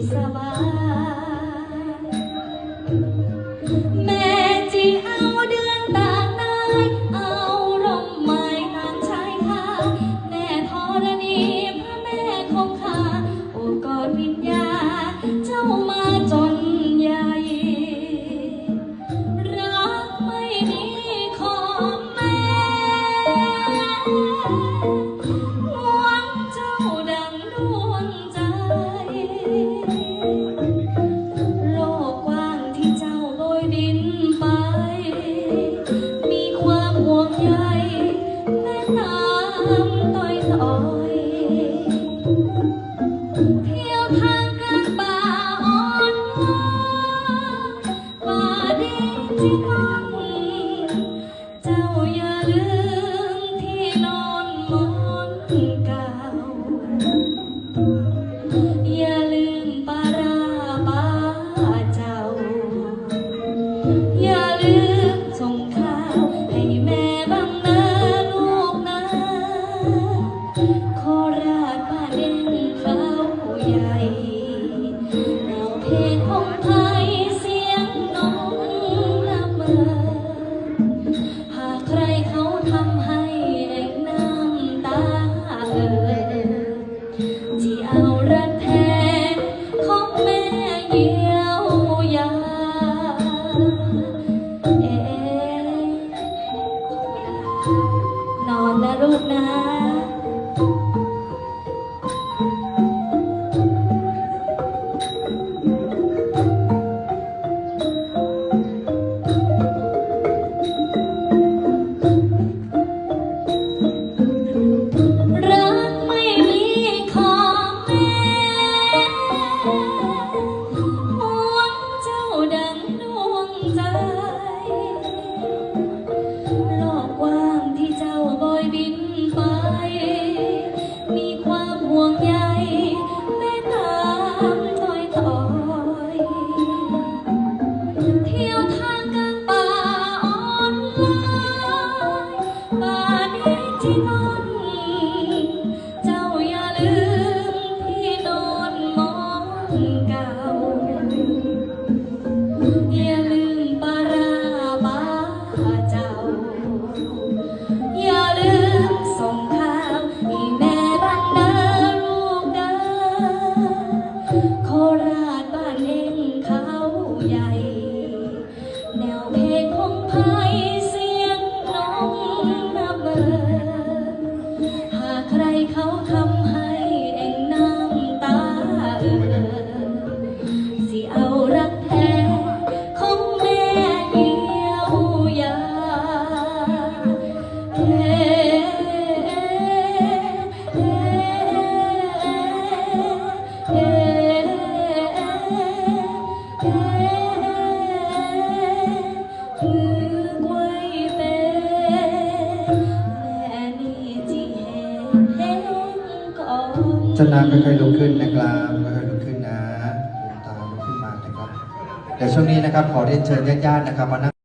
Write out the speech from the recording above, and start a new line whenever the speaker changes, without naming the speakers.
sabah จนน้ำค่อย
ๆลุขึ้นนะครับค่อยๆลุขึ้นนะตาลุขึ้นมานะครับ เดี๋ยวช่วงนี้นะครับขอเรียนเชิญญาติๆนะครับมานั่ง